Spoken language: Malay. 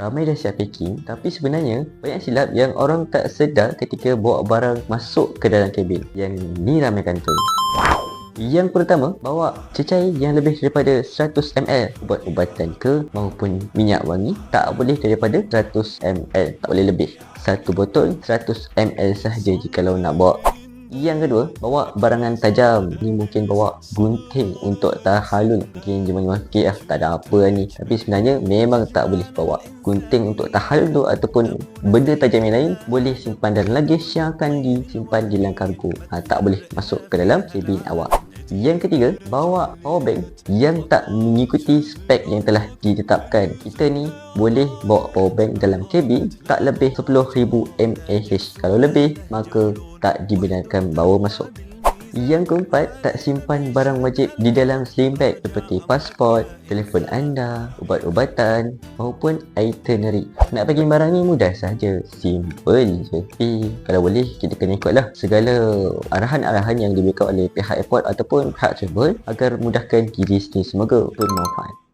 ramai dah siap packing tapi sebenarnya banyak silap yang orang tak sedar ketika bawa barang masuk ke dalam kabin. Yang ni ramai kantoi. Yang pertama, bawa cecair yang lebih daripada 100 ml ubat-ubatan ke maupun minyak wangi tak boleh daripada 100 ml, tak boleh lebih. Satu botol 100 ml sahaja jika nak bawa yang kedua, bawa barangan tajam. Ni mungkin bawa gunting untuk tahalun. Mungkin jemaah okey lah, tak ada apa ni. Tapi sebenarnya memang tak boleh bawa gunting untuk tahalun tu ataupun benda tajam yang lain boleh simpan dalam luggage yang akan disimpan di dalam kargo. Ha, tak boleh masuk ke dalam kabin awak. Yang ketiga, bawa power bank yang tak mengikuti spek yang telah ditetapkan. Kita ni boleh bawa power bank dalam kabin tak lebih 10,000 mAh. Kalau lebih, maka tak dibenarkan bawa masuk. Yang keempat, tak simpan barang wajib di dalam sling bag seperti pasport, telefon anda, ubat-ubatan maupun itinerary. Nak bagi barang ni mudah saja, simple je. Tapi kalau boleh kita kena ikutlah segala arahan-arahan yang diberikan oleh pihak airport ataupun pihak travel agar mudahkan diri sendiri semoga bermanfaat.